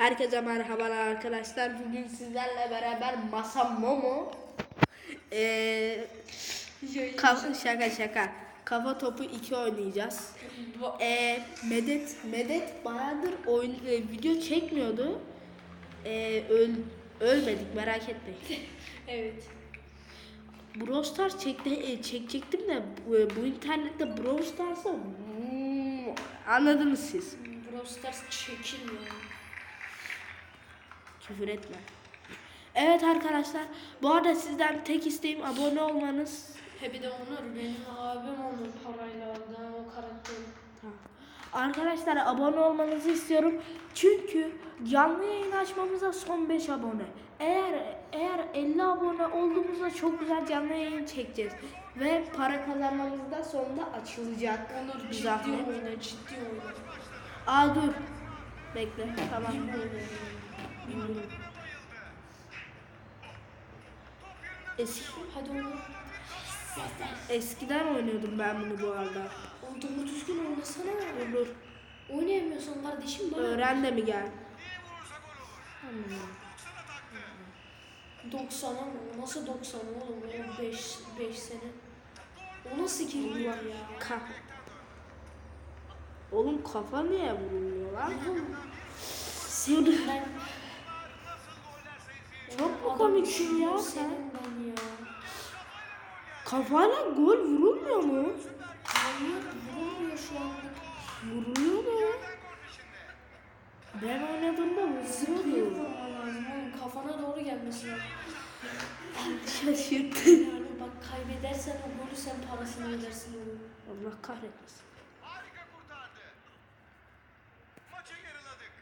Herkese merhabalar arkadaşlar. Bugün sizlerle beraber Masa Momo ee, kafa, şaka şaka. Kafa topu 2 oynayacağız. Ee, Medet Medet bayağıdır oyun e, video çekmiyordu. Ee, öl, ölmedik merak etmeyin. Evet. Brawl Stars çekti, e, çekecektim de bu, bu internette Brawl Stars'a hmm, anladınız siz. Brawl Stars çekilmiyor. Küfür etme. Evet arkadaşlar bu arada sizden tek isteğim abone olmanız. He bir de Onur benim abim Onur parayla aldı o karakteri. Arkadaşlar abone olmanızı istiyorum. Çünkü canlı yayın açmamıza son 5 abone. Eğer eğer 50 abone olduğumuzda çok güzel canlı yayın çekeceğiz. Ve para kazanmamız da sonunda açılacak. Onur ciddi zahmet. oyna ciddi oyna. Aa dur. Bekle. Tamam. Eski, Hadi Onur. eskiden oynuyordum ben bunu bu arada. Oğlum doğru düzgün oynasana. Dur. Oynayamıyorsan kardeşim bana. Öğren de mi gel? 90'a mı? O Nasıl 90 oğlum? O 5 5 sene. O nasıl girmiyor ya? Ka Oğlum kafa niye vurulmuyor lan? Oğlum ben Komiksin ya sen? senin ben ya. Kafayla gol vurulmuyor mu? Hayır vurmuyor şu anlık. Vuruluyor mu? Ben oynadığımda oğlum. Kafana doğru gelmesi lazım. Şaşırttı. Yani bak kaybedersen o golü sen parasını ödersin oğlum. Allah kahretmesin. Harika kurtardı. Maçı yarıladık.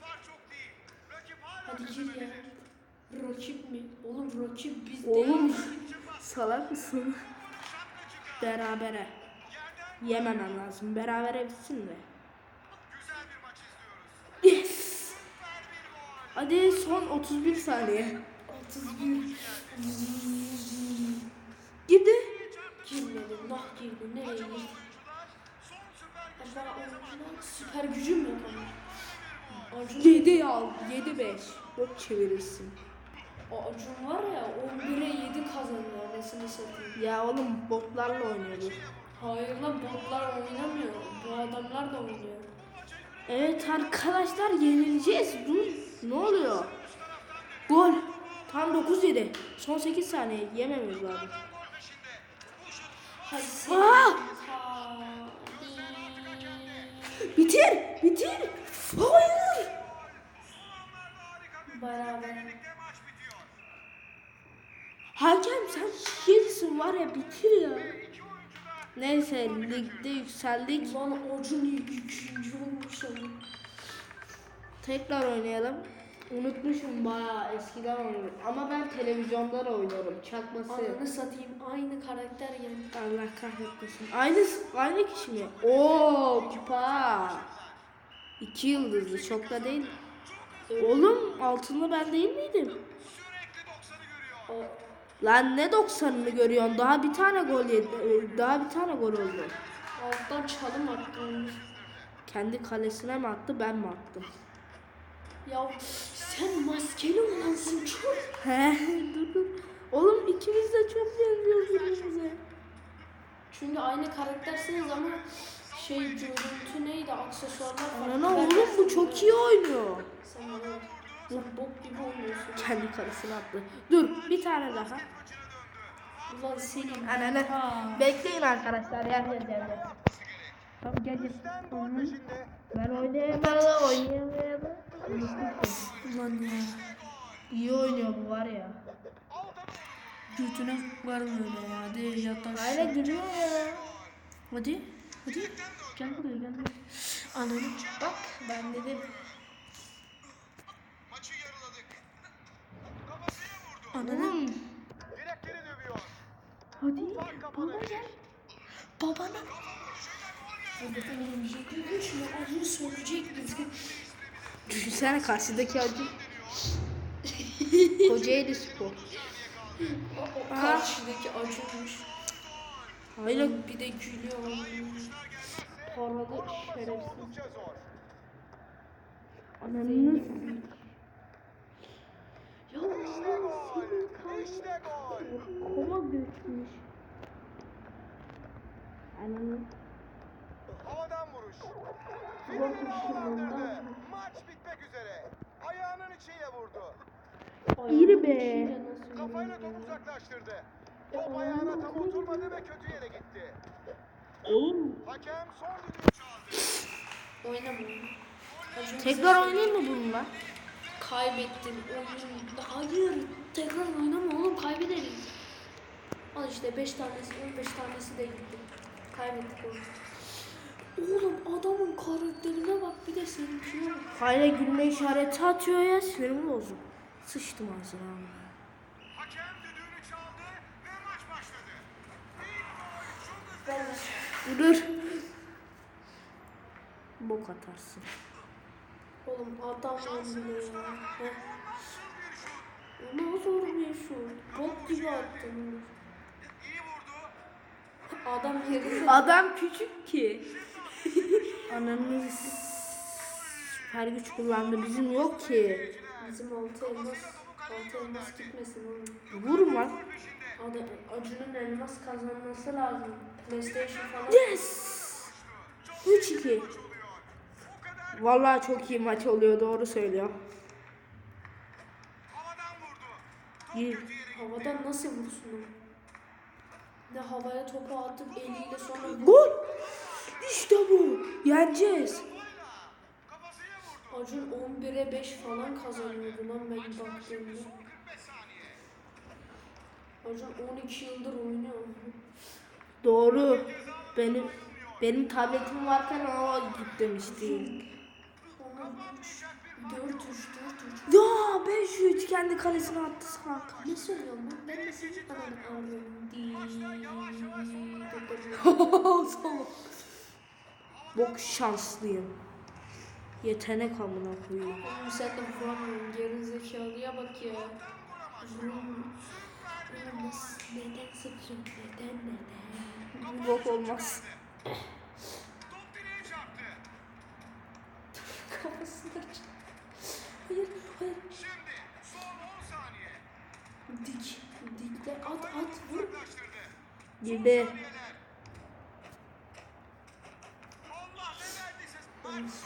Fark çok değil. Rakip hala Hadi gir ya. Rakip mi? Oğlum rakip biz Oğlum değil. salak mısın? Berabere. Yememem lazım. Berabere bitsin de. Güzel bir maç izliyoruz. Yes. Hadi son 31 saniye. 31. Gidi. Girmedi. Nah girdi. Nereye girdi? Son süper Acaba oyuncular süper gücüm yok ama. Acun, 7 al. 7 5. Yok çevirirsin. O Acun var ya 11'e 7 kazanıyor anasını satayım. Ya oğlum botlarla oynuyordu. Hayır lan botlar oynamıyor. Bu adamlar da oynuyor. Evet arkadaşlar yenileceğiz. Dur. Ne oluyor? Gol. Tam 9 7. Son 8 saniye yememiz lazım. Sen. Aa! Bitir. Bitir. Hayır. Beraber. Hakem sen şeysin var ya bitir ya. Neyse ligde yükseldik. Lan Acun ikinci olmuş. Tekrar oynayalım. Unutmuşum bayağı eskiden oynuyordum. Ama ben televizyondan oynuyorum. Çakması. Ananı satayım aynı karakter yani. Allah kahretmesin. Aynı aynı kişi mi? Oo kupa. İki yıldızlı çok da değil. Oğlum altınlı ben değil miydim? Sürekli 90'ı görüyor. O Lan ne 90'ını görüyorsun? Daha bir tane gol yedi. Daha bir tane gol oldu. alttan çalım attı. Kendi kalesine mi attı ben mi attım? Ya sen maskeli olansın çok. He dur dur. Oğlum ikimiz de çok benziyoruz birbirimize. Çünkü aynı karaktersiniz ama şey görüntü neydi aksesuarlar farklı. Anana Ben- oğlum bu çok iyi oynuyor. Sen bana sen bok gibi oynuyorsun. Kendi karısına attı. Dur bir tane daha. Ulan senin. Ananı. Bekleyin arkadaşlar gel gel gel. gel. Tamam gel gel. Gol peşinde. Ben oynayamadım oynayamadım. Ulan ya. İyi oynuyor bu var ya. Götüne var mı öyle ya? Hadi yat aşağı. Aynen gülüyor ya. Hadi. Hadi. Gel buraya gel buraya. Ananı. Bak ben dedim. Maçı yarıladık. Kafasına vurdu. Ananı. Direkleri dövüyor. Hadi. Fark kapalı. Babana. Acı söyleyecek bizi. Düşünsene karşıdaki acı. Kocaeli Spor. Karşıdaki acıymış. Hayır. Bir de gülüyor. Paralı şerefsiz. Ananı Ya İşte gol. İşte gol. Kova götmüş. Ananı Havadan vuruş. Şimdi havalandırdı. Maç bitmek üzere. Ayağının içiyle vurdu. İyi be. Kafayla topu uzaklaştırdı. Top ayağına tam oturmadı ve kötü yere gitti. Oğlum Hakem son düdüğü çaldı. Oynamayın. Tekrar oynayayım mı bununla? Kaybettin oyun. Hayır. Tekrar oynama oğlum kaybederiz. Al işte 5 tanesi 15 tanesi de gitti. Kaybettik oğlum. Oğlum adamın karakterine bak bir de seninkine bak. Hayra gülme işareti atıyor ya sinirimi bozdum. Sıçtım ağzına. Hakem düdüğünü çaldı ve maç başladı. İlk gol çok hızlı. Dur. Bok atarsın. Oğlum adam önünde ya. Ne zor bir şut. Bok gibi vurdu. Adam yerine Adam küçük ki. Ananı süper güç kullandı. Bizim yok ki. bizim altı elmas altı elmas gitmesin oğlum. Vurma. Adam, Acun'un elmas kazanması lazım. PlayStation falan. Yes. 3-2. Vallahi çok iyi maç oluyor doğru söylüyor. gitti. Havadan nasıl vursun? Ne havaya topu atıp eliyle sonra. Gol. İşte bu. Yeneceğiz. Acun 11'e 5 falan kazanıyordu lan ben baktığımda. 45 saniye. Acun 12 yıldır oynuyor. Doğru. Benim benim tabletim varken o git demişti. Ona 3, 4 3, 4 3. Ya 5 3 kendi kalesine attı sanki. Ne söylüyorum lan? Ben de senin ananı ağlıyorum. Salak. Bok şanslıyım. Yetenek amına koyayım. Oğlum sen de vuramıyorsun. Geri zekalıya bak ya. Vuramıyorum. Neden sıkıyorsun? Neden neden? Bok olmaz. Top direğe çarptı. Kafasına çık. Hayır hayır. Şimdi son 10 saniye. Dik. Dikle at at vur. Saniyeler.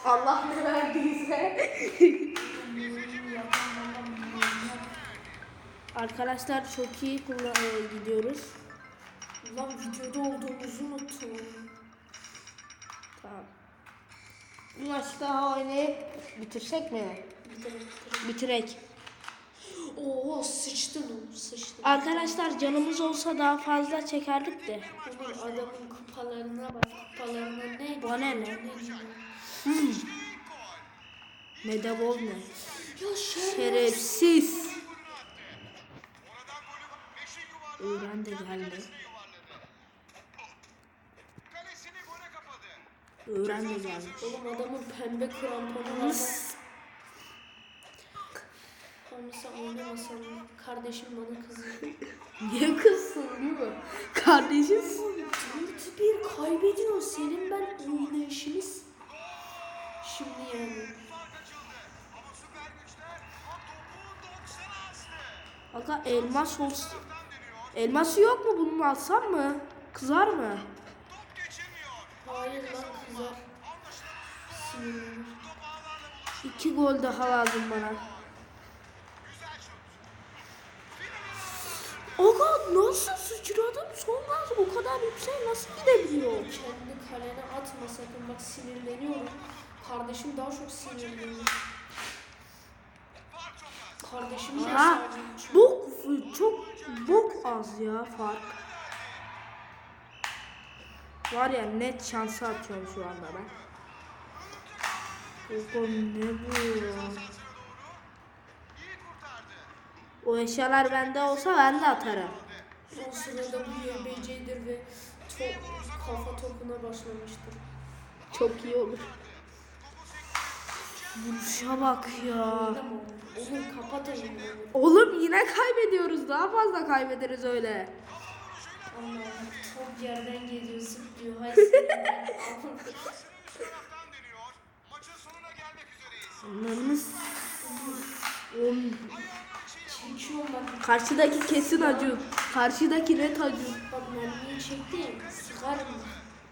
Allah ne verdiyse. Arkadaşlar çok iyi e, gidiyoruz. Lan videoda olduğumuzu unuttum. Tamam. Bir maç daha oynayıp bitirsek mi? Bitirelim bitirelim. Bitirek. Oo sıçtın oğlum sıçtın. Arkadaşlar canımız olsa daha fazla çekerdik de. Oğlum adamın kupalarına bak kupalarına ne? Bana ne? ilk gol. Medabol ne? Ya şeref. Şerefsiz. Oradan golü beşi yuvarladı. Öğren de geldi. Öğren de geldi. Oğlum adamın pembe kramponu var. Oynamasan mı? Kardeşim bana kızıyor. Niye kızsın değil mi? Kardeşimsin. Dört bir kaybediyor. Senin ben oynayışınız. Şimdi yani. Fark açıldı. Ama süper güçler o topu 90'a astı. Aga elmas olsun. Elması yok mu bunun alsam mı? Kızar mı? Hayır lan. Anlaşılan Sinirlenir. İki gol daha lazım bana. Güzel. Aga nasıl sıçradım sonra o kadar yüksek nasıl gidebiliyor? Kendi kalene atma sakın bak sinirleniyorum. Kardeşim daha çok sinirleniyor. Kardeşim sadece bok çok bok az ya fark. Var ya net şansı atıyorum şu anda ben. Oğlum ne bu ya? O eşyalar bende olsa ben de atarım. o sırada bu YBC'dir ve top, kafa topuna başlamıştır. Çok iyi olur. Vuruşa bak ya. Oğlum bunu. Oğlum yine kaybediyoruz. Daha fazla kaybederiz öyle. Allah'ım top yerden geliyor zıplıyor. Hay sinirlendim. Üst taraftan dönüyor. Maçın sonuna gelmek üzereyiz. Anladınız? Oğlum, Çekiyorum bak. Karşıdaki kesin Acun. Karşıdaki net Acun. Bak mermiyi çektim. Sıkarım.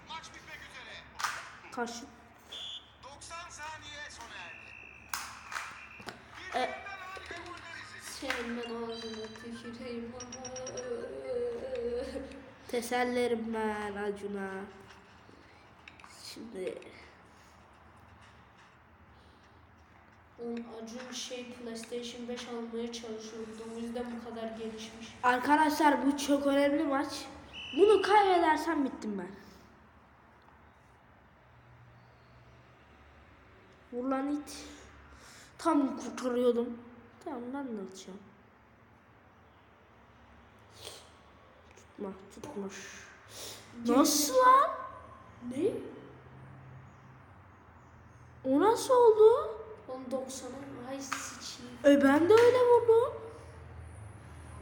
Maç bitmek üzere. Karşı. 90 saniye sona erdi. E. Senin ben ağzına tüküreyim. Tesellerim ben Acun'a. Şimdi Oğlum Acun şey PlayStation 5 almaya çalışıyordu. O yüzden bu kadar gelişmiş. arkadaşlar bu çok önemli maç. Bunu kaybedersem bittim ben. Vur lan it. Tam kurtarıyordum. Tamam ben de atacağım. Tutmuş. Nasıl lan? Ne? O nasıl oldu? Oğlum 90'a ay sıçayım. E ben de öyle vurdum.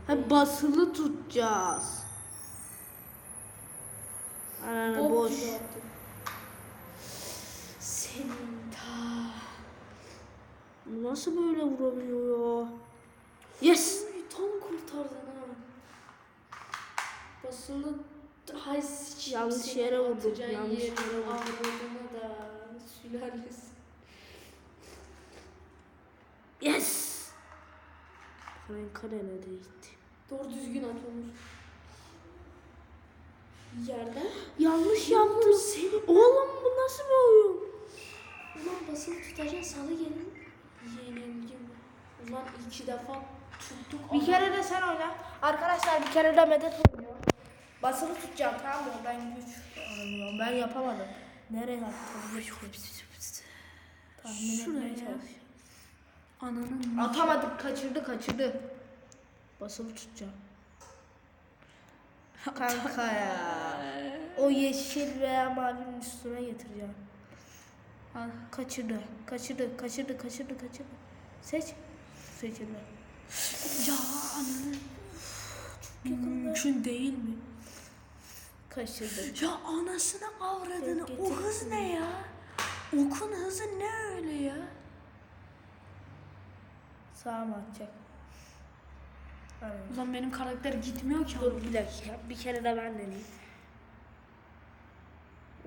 Ha basılı tutacağız. Ananı boş. attım. Senin ta. Nasıl böyle vurabiliyor ya? Yes. Tam kurtardın ha. Basılı hay. Yanlış yere vurdum, atacağın yanlış yere vurdum. Avradına da sülalesi. Yes. Hemen kalene gitti. Doğru düzgün at Onur. Yerden. Yanlış yaptım. Oğlum bu nasıl bir oyun? Ulan basılı tutacaksın salı gelin. Yenilgim. Ulan iki defa tuttuk. Bir kere de sen oyna. Arkadaşlar bir kere de Medet oynuyor. Basılı tutacağım tamam mı? Ben güç alamıyorum. Ben yapamadım. Nereye attım? Tahmin Şuraya. etmeye çalışıyorum. Ananın Atamadık, kaçırdı, kaçırdı. Basılı tutacağım. Kanka ya. O yeşil veya mavinin üstüne getireceğim. Al, kaçırdı, kaçırdı, kaçırdı, kaçırdı, kaçırdı. Seç. Seçildi. Ya ananı. yakında. Mümkün değil mi? Kaçırdı. Ya anasını avradını. O hız ne ya? Okun hızı ne öyle ya? Sağa mı atacak? Aynen. Ulan benim karakter gitmiyor ki. Dur bir dakika. Bir kere de ben deneyeyim.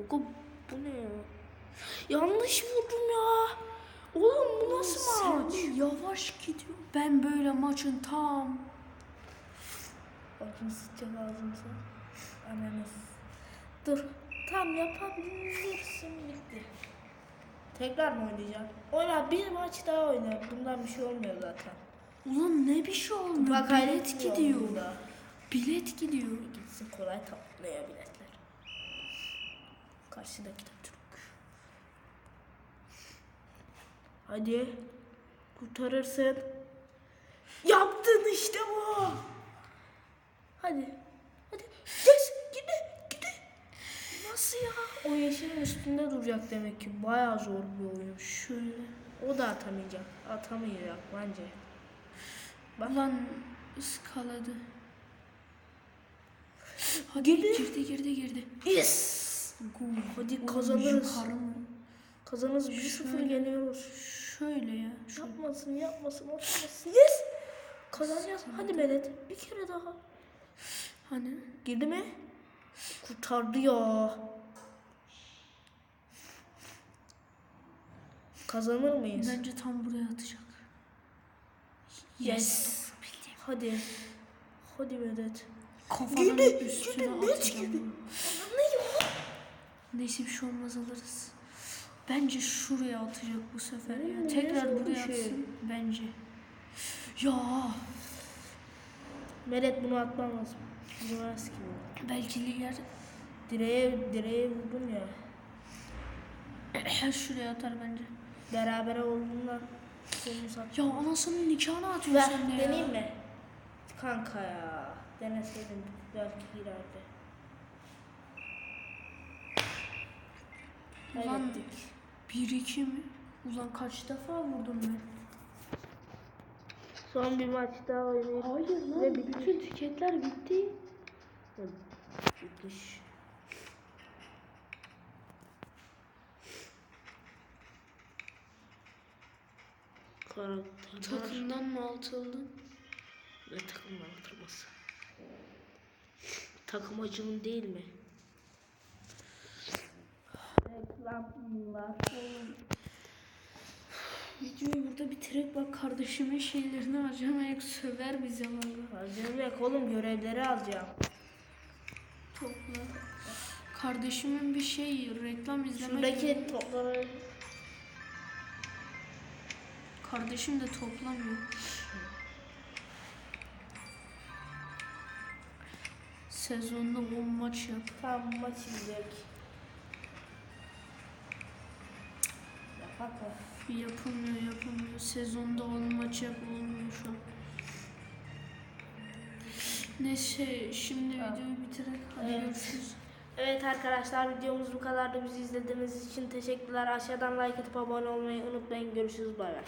Oku bu ne ya? Yanlış vurdum ya. Oğlum bu nasıl maç? Sen yavaş gidiyor. Ben böyle maçın tam. Bakın sıcak ağzımıza. Ananız. Dur. Tam yapabilirsin bitti. Tekrar mı oynayacağım? Oyna bir maç daha oyna. Bundan bir şey olmuyor zaten. Ulan ne bir şey olmuyor. Bak Bilet hayret gidiyor. Burada. Bilet gidiyor. Gitsin kolay tatlaya biletler. Karşıdaki de Türk. Hadi. Kurtarırsın. Yaptın işte bu. Hadi. Nasıl ya? O yeşilin üstünde duracak demek ki. Bayağı zor bir oyun. Şöyle. O da atamayacak. Atamayacak bence. Bak. Ulan ıskaladı. Hadi Girdi. girdi girdi girdi. Yes. Hadi Oğlum kazanırız. Kazanırız 1-0 Şöyle. geliyoruz. Şöyle ya. Şöyle. Yapmasın, yapmasın, atmasın. Yes! Kazanacağız. Hadi Medet. Bir kere daha. Hani? Girdi mi? Kurtardı ya. Kazanır mıyız? Bence tam buraya atacak. Yes. Hadi. Hadi Medet. Kafanın Girdi, üstüne net atacağım. girdi. Neyse bir şey olmaz alırız. Bence şuraya atacak bu sefer ya. Hmm, Tekrar ne buraya şey. atsın. Bence. Ya Medet bunu atman lazım. Vurmaz ki yer Direğe, direğe vurdun ya. her şuraya atar bence. Berabere olduğundan seni sat. Ya anasının nikahını atıyorsun Ver, sen de ya. deneyeyim mi? Kanka ya. Deneseydim belki girerdi. Ulan Kaybettik. 1-2 mi? Ulan kaç defa vurdum ben? Son bir maç daha oynayıp Hayır Ve lan bitmiş. bütün tiketler bitti. Bitmiş. Karakterler Takımdan mı atıldın? ve takımdan atılması. Takım acının değil mi? Reklamlar. Videoyu burada bitirerek bak kardeşimin şeylerini harcamayak söver bize valla. Hazırlık oğlum görevleri alacağım. Topla. Kardeşimin bir şey reklam izlemek. Şuradaki topları Kardeşim de toplamıyor. Sezonda 10 maç yap. tam maç izleyecek. Yapılmıyor yapılmıyor. Sezonda 10 maç yap olmuyor şu an. Neyse şimdi videoyu bitirek hadi Evet. görüşürüz. Evet arkadaşlar videomuz bu kadardı. Bizi izlediğiniz için teşekkürler. Aşağıdan like atıp abone olmayı unutmayın. Görüşürüz. Bay bay.